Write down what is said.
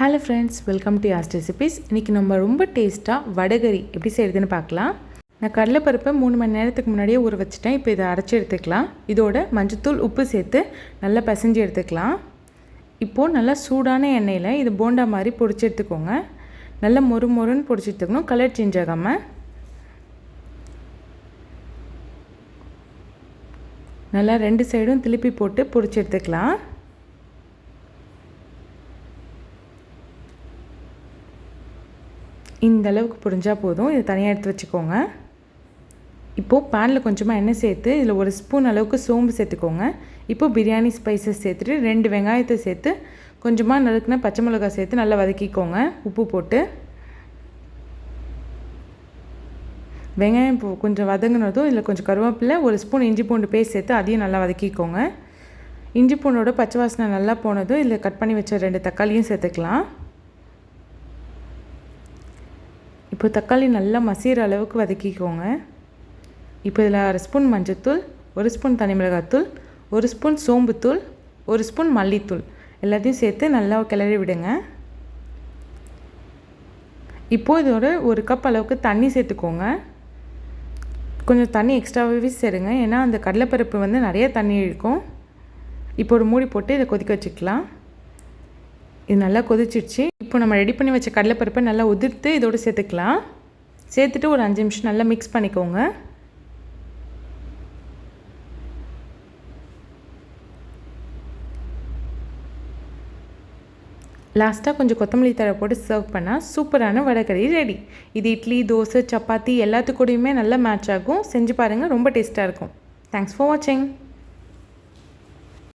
Hello friends welcome to Yaas recipes இன்றைக்கி நம்ம ரொம்ப டேஸ்ட்டாக வடகரி எப்படி செய்கிறதுன்னு பார்க்கலாம். நான் கடலைப்பருப்பை மூணு மணி நேரத்துக்கு முன்னாடியே ஊற வச்சுட்டேன். இப்போ இதை அரைச்சி எடுத்துக்கலாம். இதோட மஞ்சத்தூள் உப்பு சேர்த்து நல்லா பிசைஞ்சு எடுத்துக்கலாம். இப்போது நல்லா சூடான எண்ணெயில் இது போண்டா மாதிரி பொரிச்சு எடுத்துக்கோங்க. நல்லா மொறு மொறுன்னு பொடிச்சு எடுத்துக்கணும். கலர் சேஞ்ச் ஆகாமல் நல்லா ரெண்டு சைடும் திருப்பி போட்டு பொரிச்சு எடுத்துக்கலாம். இந்த அளவுக்கு புரிஞ்சால் போதும். இதை தனியாக எடுத்து வச்சுக்கோங்க. இப்போது பேனில் கொஞ்சமாக எண்ணெய் சேர்த்து இதில் ஒரு ஸ்பூன் அளவுக்கு சோம்பு சேர்த்துக்கோங்க. இப்போது பிரியாணி ஸ்பைசஸ் சேர்த்துட்டு ரெண்டு வெங்காயத்தை சேர்த்து கொஞ்சமாக நறுக்குன பச்சை மிளகாய் சேர்த்து நல்லா வதக்கிக்கோங்க. உப்பு போட்டு. வெங்காயம் கொஞ்சம் வதங்கினதும் இதில் கொஞ்சம் கருவேப்பிலை ஒரு ஸ்பூன் இஞ்சி பூண்டு பேஸ்ட் சேர்த்து அதையும் நல்லா வதக்கிக்கோங்க. இஞ்சி பூண்டோட பச்சை வாசனை நல்லா போனதும் இதில் கட் பண்ணி வச்ச ரெண்டு தக்காளியும் சேர்த்துக்கலாம். இப்போ தக்காளி நல்லா மசிகிற அளவுக்கு வதக்கிக்கோங்க. இப்போ இதில் அரை ஸ்பூன் மஞ்சத்தூள் ஒரு ஸ்பூன் தனி மிளகாத்தூள் ஒரு ஸ்பூன் சோம்புத்தூள் ஒரு ஸ்பூன் மல்லித்தூள். எல்லாத்தையும் சேர்த்து நல்லா கிளறி விடுங்க. இப்போது இதோட ஒரு கப் அளவுக்கு தண்ணி சேர்த்துக்கோங்க. கொஞ்சம் தண்ணி எக்ஸ்ட்ராவே சேருங்க. ஏன்னா அந்த கடலைப்பருப்பு வந்து நிறைய தண்ணி இருக்கும் இப்போ ஒரு மூடி போட்டு இதை கொதிக்க வச்சுக்கலாம். இது நல்லா கொதிச்சிடுச்சு. இப்போ நம்ம ரெடி பண்ணி வச்ச கடலைப்பருப்பை நல்லா உதிர்த்து இதோடு சேர்த்துக்கலாம். சேர்த்துட்டு ஒரு அஞ்சு நிமிஷம் நல்லா மிக்ஸ் பண்ணிக்கோங்க. லாஸ்ட்டாக கொஞ்சம் கொத்தமல்லி தழை போட்டு சர்வ் பண்ணால் சூப்பரான வடைக்கறி ரெடி இது இட்லி தோசை சப்பாத்தி எல்லாத்துக்கூடையுமே நல்லா மேட்ச் ஆகும். செஞ்சு பாருங்கள் ரொம்ப டேஸ்ட்டாக இருக்கும். தேங்க்ஸ் ஃபார் வாட்சிங்